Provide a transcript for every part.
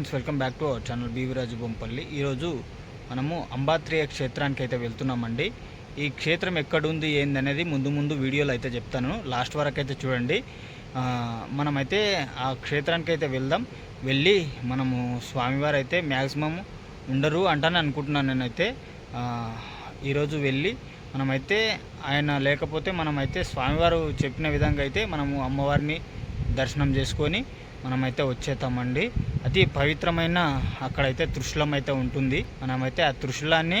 Friends welcome back to our channel B V Raju Bompalli ఈరోజు మనము అంబాత్రియ క్షేత్రానికి అయితే వెళ్తున్నామండి. ఈ క్షేత్రం ఎక్కడుంది ఏందనేది ముందు ముందు వీడియోలో అయితే చెప్తాను. లాస్ట్ వరకు అయితే చూడండి మనమైతే ఆ క్షేత్రానికి అయితే వెళ్దాం. వెళ్ళి మనము స్వామివారు అయితే మ్యాక్సిమం ఉండరు అంటానే అనుకుంటున్నాను నేనైతే. ఈరోజు వెళ్ళి మనమైతే ఆయన లేకపోతే మనమైతే స్వామివారు చెప్పిన విధంగా అయితే మనము అమ్మవారిని దర్శనం చేసుకొని మనమైతే వచ్చేతామండి అతి పవిత్రమైన అక్కడైతే త్రిశూలం అయితే ఉంటుంది. మనమైతే ఆ త్రిశూలాన్ని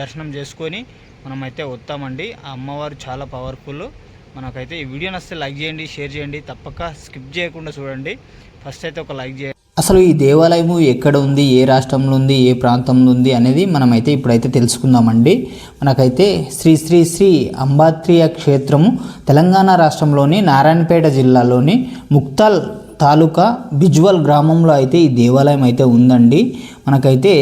దర్శనం చేసుకొని మనమైతే వస్తామండి. ఆ అమ్మవారు చాలా పవర్ఫుల్. మనకైతే ఈ వీడియో నచ్చితే లైక్ చేయండి షేర్ చేయండి. తప్పక స్కిప్ చేయకుండా చూడండి. ఫస్ట్ అయితే ఒక లైక్ చేయండి. అసలు ఈ దేవాలయము ఎక్కడ ఉంది ఏ రాష్ట్రంలో ఉంది ఏ ప్రాంతంలో ఉంది అనేది మనమైతే ఇప్పుడైతే తెలుసుకుందామండి. మనకైతే శ్రీ శ్రీ శ్రీ అంబాత్రియ క్షేత్రము తెలంగాణ రాష్ట్రంలోని నారాయణపేట జిల్లాలోని ముక్తాల్ తాలూకా బిజ్వల్ గ్రామంలో అయితే ఈ దేవాలయం అయితే ఉందండి. మనకైతే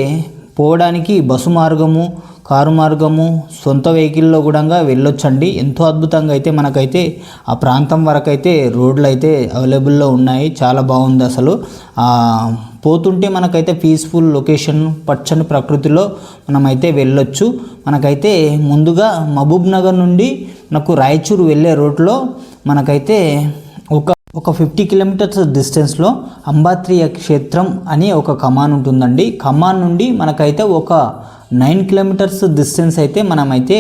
పోవడానికి బస్సు మార్గము కారు మార్గము సొంత వెహికల్లో కూడా వెళ్ళొచ్చండి. ఎంతో అద్భుతంగా అయితే మనకైతే ఆ ప్రాంతం వరకు అయితే రోడ్లు అయితే అవైలబుల్లో ఉన్నాయి. చాలా బాగుంది అసలు. పోతుంటే మనకైతే పీస్ఫుల్ లొకేషన్ పచ్చని ప్రకృతిలో మనమైతే వెళ్ళొచ్చు. మనకైతే ముందుగా మహబూబ్ నగర్ నుండి మనకు రాయచూరు వెళ్ళే రోడ్లో మనకైతే ఒక ఒక ఫిఫ్టీ కిలోమీటర్స్ డిస్టెన్స్లో అంబాత్రియ క్షేత్రం అని ఒక కమాన్ ఉంటుందండి. కమాన్ నుండి మనకైతే ఒక నైన్ కిలోమీటర్స్ డిస్టెన్స్ అయితే మనమైతే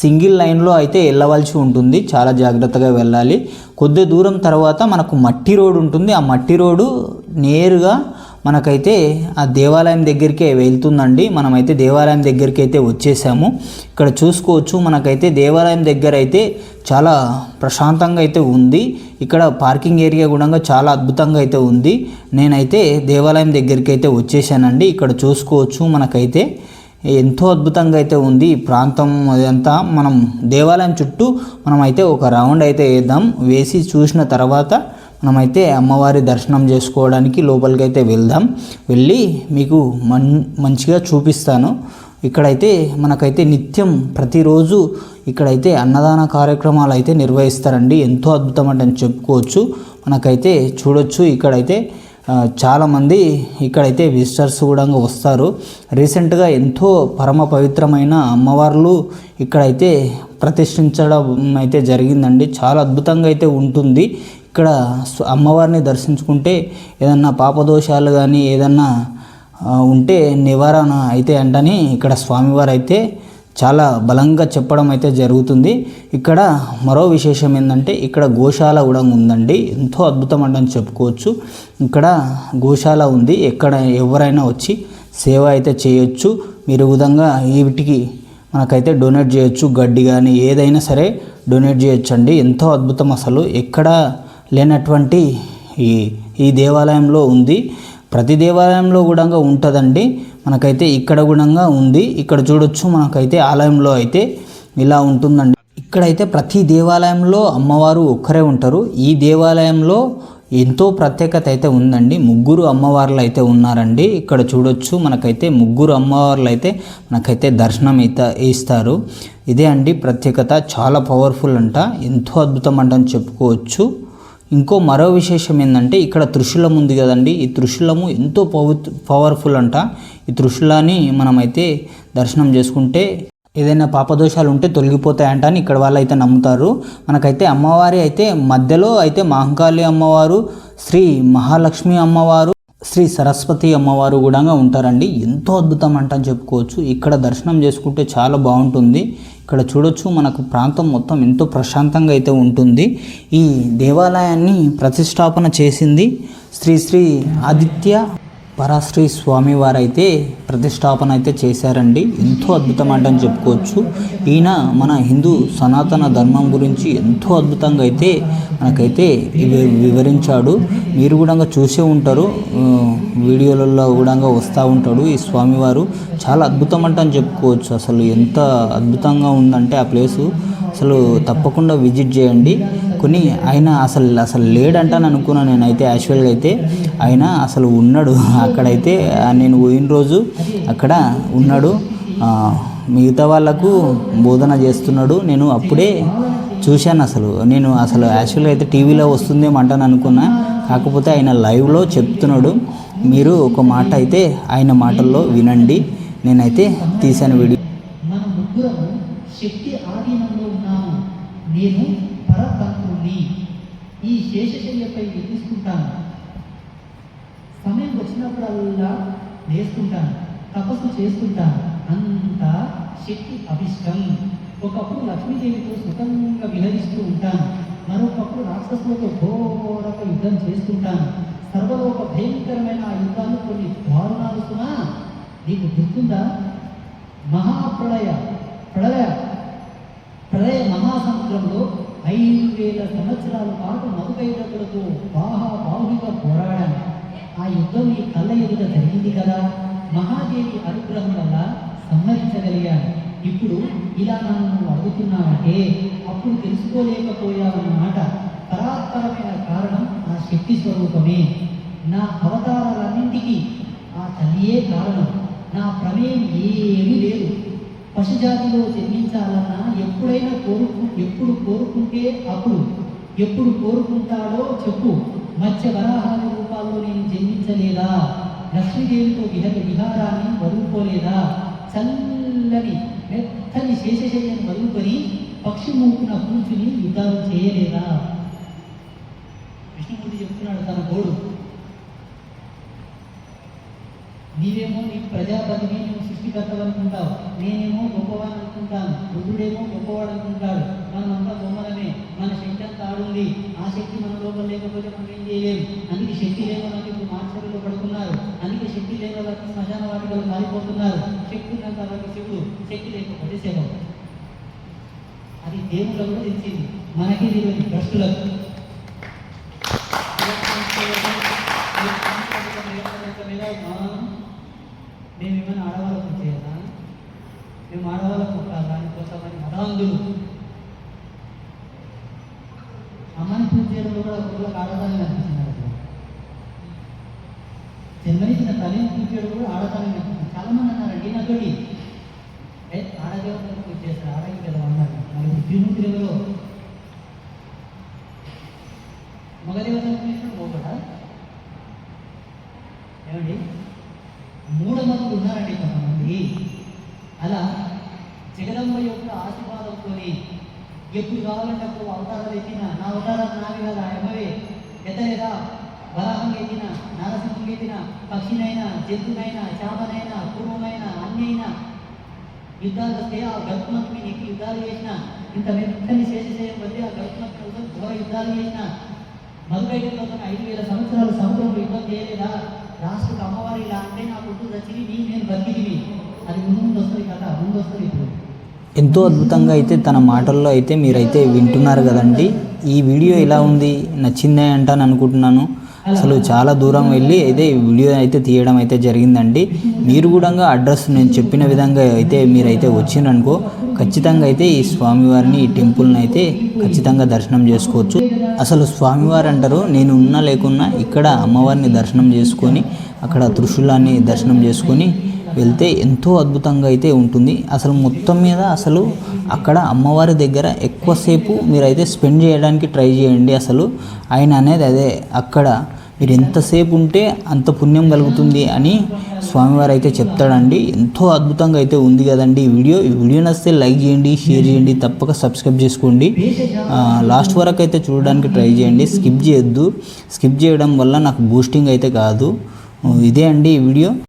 సింగిల్ లైన్లో అయితే వెళ్ళవలసి ఉంటుంది. చాలా జాగ్రత్తగా వెళ్ళాలి. కొద్ది దూరం తర్వాత మనకు మట్టి రోడ్ ఉంటుంది. ఆ మట్టి రోడ్డు నేరుగా మనకైతే ఆ దేవాలయం దగ్గరికే వెళ్తుందండి. మనమైతే దేవాలయం దగ్గరికి అయితే వచ్చేసాము. ఇక్కడ చూసుకోవచ్చు మనకైతే దేవాలయం దగ్గర అయితే చాలా ప్రశాంతంగా అయితే ఉంది. ఇక్కడ పార్కింగ్ ఏరియా కూడా చాలా అద్భుతంగా అయితే ఉంది. నేనైతే దేవాలయం దగ్గరికి అయితే వచ్చేసానండి. ఇక్కడ చూసుకోవచ్చు మనకైతే ఎంతో అద్భుతంగా అయితే ఉంది ఈ ప్రాంతం అదంతా. మనం దేవాలయం చుట్టూ మనమైతే ఒక రౌండ్ అయితే వేద్దాం. వేసి చూసిన తర్వాత మనమైతే అమ్మవారి దర్శనం చేసుకోవడానికి లోపలికి అయితే వెళ్దాం. వెళ్ళి మీకు మన్ మంచిగా చూపిస్తాను. ఇక్కడైతే మనకైతే నిత్యం ప్రతిరోజు ఇక్కడైతే అన్నదాన కార్యక్రమాలు అయితే నిర్వహిస్తారండి. ఎంతో అద్భుతం అంటే చెప్పుకోవచ్చు. మనకైతే చూడొచ్చు. ఇక్కడైతే చాలామంది ఇక్కడైతే విజిటర్స్ కూడా వస్తారు. రీసెంట్గా ఎంతో పరమ పవిత్రమైన అమ్మవార్లు ఇక్కడైతే ప్రతిష్ఠించడం అయితే జరిగిందండి. చాలా అద్భుతంగా అయితే ఉంటుంది. ఇక్కడ అమ్మవారిని దర్శించుకుంటే ఏదన్నా పాపదోషాలు కానీ ఏదన్నా ఉంటే నివారణ అయితే అంటని ఇక్కడ స్వామివారు అయితే చాలా బలంగా చెప్పడం అయితే జరుగుతుంది. ఇక్కడ మరో విశేషం ఏంటంటే ఇక్కడ గోశాల కూడా ఉందండి. ఎంతో అద్భుతం అంటని చెప్పుకోవచ్చు. ఇక్కడ గోశాల ఉంది. ఎక్కడ ఎవరైనా వచ్చి సేవ అయితే చేయొచ్చు. మీరు విధంగా వీటికి మనకైతే డొనేట్ చేయొచ్చు. గడ్డి కానీ ఏదైనా సరే డొనేట్ చేయొచ్చు అండి ఎంతో అద్భుతం అసలు. ఎక్కడ లేనటువంటి ఈ ఈ దేవాలయంలో ఉంది. ప్రతి దేవాలయంలో కూడా ఉంటుందండి. మనకైతే ఇక్కడ కూడా ఉంది. ఇక్కడ చూడొచ్చు మనకైతే ఆలయంలో అయితే ఇలా ఉంటుందండి. ఇక్కడైతే ప్రతి దేవాలయంలో అమ్మవారు ఒక్కరే ఉంటారు. ఈ దేవాలయంలో ఎంతో ప్రత్యేకత అయితే ఉందండి. ముగ్గురు అమ్మవార్లు అయితే ఉన్నారండి. ఇక్కడ చూడొచ్చు మనకైతే ముగ్గురు అమ్మవార్లు అయితే మనకైతే దర్శనం అయితే ఇస్తారు. ఇదే అండి ప్రత్యేకత. చాలా పవర్ఫుల్ అంట. ఎంతో అద్భుతం అంటని చెప్పుకోవచ్చు. ఇంకో మరో విశేషం ఏంటంటే ఇక్కడ త్రిశూలం ఉంది కదండి. ఈ త్రిశూలము ఎంతో పవర్ఫుల్ అంట. ఈ త్రిశూలాన్ని మనమైతే దర్శనం చేసుకుంటే ఏదైనా పాపదోషాలు ఉంటే తొలగిపోతాయంట అని ఇక్కడ వాళ్ళు అయితే నమ్ముతారు. మనకైతే అమ్మవారి అయితే మధ్యలో అయితే మహంకాళి అమ్మవారు శ్రీ మహాలక్ష్మి అమ్మవారు శ్రీ సరస్వతి అమ్మవారు కూడా ఉంటారండి. ఎంతో అద్భుతం అంట అని చెప్పుకోవచ్చు. ఇక్కడ దర్శనం చేసుకుంటే చాలా బాగుంటుంది. ఇక్కడ చూడొచ్చు మనకు ప్రాంతం మొత్తం ఎంతో ప్రశాంతంగా అయితే ఉంటుంది. ఈ దేవాలయాన్ని ప్రతిష్టాపన చేసింది శ్రీ శ్రీ ఆదిత్య పరాశ్రీ స్వామి వారైతే ప్రతిష్టాపన అయితే చేశారండి. ఎంతో అద్భుతం అని చెప్పుకోవచ్చు. ఈయన మన హిందూ సనాతన ధర్మం గురించి ఎంతో అద్భుతంగా అయితే మనకైతే వివరించాడు. మీరు కూడా చూసే ఉంటారు. వీడియోలలో కూడా వస్తూ ఉంటాడు ఈ స్వామివారు. చాలా అద్భుతం అంటే అని చెప్పుకోవచ్చు. అసలు ఎంత అద్భుతంగా ఉందంటే ఆ ప్లేసు. అసలు తప్పకుండా విజిట్ చేయండి. కొన్ని ఆయన అసలు అసలు లేడంటాను అనుకున్నాను నేనైతే యాక్చువల్గా అయితే ఆయన అసలు ఉన్నాడు. అక్కడైతే నేను పోయిన రోజు అక్కడ ఉన్నాడు. మిగతా వాళ్ళకు బోధన చేస్తున్నాడు. నేను అప్పుడే చూశాను అసలు. నేను అసలు యాక్చువల్గా అయితే టీవీలో వస్తుందేమో అంటాను అనుకున్నా. కాకపోతే ఆయన లైవ్లో చెప్తున్నాడు. మీరు ఒక మాట అయితే ఆయన మాటల్లో వినండి. నేనైతే తీసాను వీడియో మన ముగ్గురము శక్తి ఆధీనంలో ఉన్నాము నేను పరతంత్రుని ఈ శేషశయ్యపై ఎక్కిస్తుంటాను సమయం వచ్చినప్పుడల్లా వేసుకుంటాను తపస్సు చేస్తుంటాను. అంత శక్తి అభిష్టం. ఒకప్పుడు లక్ష్మీదేవితో సుఖంగా విలరిస్తూ ఉంటాను. మరొకప్పుడు రాక్షసులతో ఘోరక యుద్ధం చేస్తుంటాను. సర్వలోక భయంకరమైన ఆ యుద్ధాలు కొన్ని దారుణాలు సుమా నీకు గుర్తుందా? మహాప్రళయ ప్రళయ ప్రళయ మహాసముద్రంలో ఐదు వేల సంవత్సరాల పాటు మధుకైదకులతో బాహా బాహుగా పోరాడాను. ఆ యుద్ధం ఈ కళ్ళ ఎదుట జరిగింది కదా? మహాదేవి అనుగ్రహం వల్ల సంహరించగలిగాను. ఇప్పుడు ఇలా నన్ను అడుగుతున్నావంటే అప్పుడు తెలుసుకోలేకపోయావన్నమాట పరాత్పరమైన కారణం నా శక్తి స్వరూపమే. నా అవతారాలన్నింటికీ ఆ తల్లియే కారణం. నా ప్రమేయం ఏమీ లేదు. పశుజాతిలో జన్మి ఎప్పుడైనా కోరుకు ఎప్పుడు కోరుకుంటే అప్పుడు ఎప్పుడు కోరుకుంటాడో చెప్పు. మత్స్య వరాహాల రూపాల్లో నేను జన్మించలేదా? లక్ష్మీదేవితో విహర విహారాన్ని వదులుకోలేదా? చల్లని మెత్తని శేషశయ్యను వదులుకొని పక్షి మూపున కూర్చుని యుద్ధాలు చేయలేదా? విష్ణుమూర్తి చెప్తున్నాడు తన గోడు. నీవేమో నీ ప్రజాపతిని నువ్వు సృష్టికర్తవనుకుంటావు. నేనేమో అనుకుంటాను బుద్ధుడేమో గొప్పవాడు అనుకుంటాడు. మనమంతా బొమ్మలమే. మన శక్తి అంతా ఆడుంది. ఆ శక్తి మన లోపల లేకపోతే మనం ఏం చేయలేము అందుకే శక్తి లేని వాళ్ళకి ఇప్పుడు మార్చరీలో పడుతున్నారు అందుకే శక్తి లేని వాళ్ళకి శ్మశాన వాటికలు మారిపోతున్నారు. శక్తి ఉన్నంత వాళ్ళకి శివుడు శక్తి లేకపోతే శవం. అది దేవుళ్ళ కూడా తెలిసింది. మనకి తెలియదు భ్రష్టులకు. ఏమైనా ఆడవాళ్ళకు చేయాలా? మేము ఆడవాళ్ళకు పుట్టాలా అని కొంతమంది మతాంధులు అమ్మని పూజ చేయడంలో కూడా ఒకళ్ళకి ఆడదాన్ని అనిపిస్తున్నారు జన్మనిచ్చిన తల్లిని పూజ చేయడం కూడా ఆడదాన్ని అనిపిస్తుంది చాలా మంది అన్నారండి నాతోటి. ఏ ఆడదేవతను పూజ చేస్తారు ఆడకి కదా అన్నారు. మరి త్రిమూర్తులు మగదేవతను పూజించడం పోకట ఏమండి? మూఢమతులు ఉన్నారండి కొంతమంది. అలా జగదమ్మ యొక్క ఆశీర్వాదంతో ఎప్పుడు కావాలంటే అప్పుడు అవతారాలు ఎత్తిన నా అవతారాలు నావి కదా ఎమ్మవే ఎత్తలేదా వరాహం ఎత్తిన నరసింహం ఎత్తిన పక్షినైనా జంతునైనా చేపనైనా పూర్వమైనా అన్నైనా. యుద్ధాలు వస్తే ఆ గర్భమంతు నీకు యుద్ధాలు చేసిన ఇంత మెత్తని శేషశయం వస్తే ఆ గర్భమంతు కోసం ఘోర యుద్ధాలు చేసిన మధురైన కోసం ఐదు వేల సంవత్సరాలు సముద్రంలో యుద్ధం చేయలేదా? రాష్ట్రకు అమ్మవారి ఇలా అంటే నా పుట్టు చచ్చివి నీ నేను బతికివి ఎంతో అద్భుతంగా అయితే తన మాటల్లో అయితే మీరైతే వింటున్నారు కదండి. ఈ వీడియో ఎలా ఉంది? నచ్చిందే అంటాను అనుకుంటున్నాను. అసలు చాలా దూరం వెళ్ళి అయితే వీడియో అయితే తీయడం అయితే జరిగిందండి. మీరు కూడా అడ్రస్ నేను చెప్పిన విధంగా అయితే మీరైతే వచ్చిందనుకో ఖచ్చితంగా అయితే ఈ స్వామివారిని ఈ టెంపుల్ని అయితే ఖచ్చితంగా దర్శనం చేసుకోవచ్చు. అసలు స్వామివారు అంటారు నేను ఉన్నా లేకున్నా ఇక్కడ అమ్మవారిని దర్శనం చేసుకొని అక్కడ త్రిశూలాన్ని దర్శనం చేసుకొని వెళ్తే ఎంతో అద్భుతంగా అయితే ఉంటుంది. అసలు మొత్తం మీద అసలు అక్కడ అమ్మవారి దగ్గర ఎక్కువసేపు మీరైతే స్పెండ్ చేయడానికి ట్రై చేయండి అసలు. ఆయన అనేది అదే అక్కడ మీరు ఎంతసేపు ఉంటే అంత పుణ్యం కలుగుతుంది అని స్వామివారు అయితే చెప్తాడండి. ఎంతో అద్భుతంగా అయితే ఉంది కదండి ఈ వీడియో. ఈ వీడియో నచ్చితే లైక్ చేయండి షేర్ చేయండి తప్పక సబ్స్క్రైబ్ చేసుకోండి. లాస్ట్ వరకు అయితే చూడడానికి ట్రై చేయండి. స్కిప్ చేయొద్దు. స్కిప్ చేయడం వల్ల నాకు బూస్టింగ్ అయితే కాదు. ఇదే అండి ఈ వీడియో.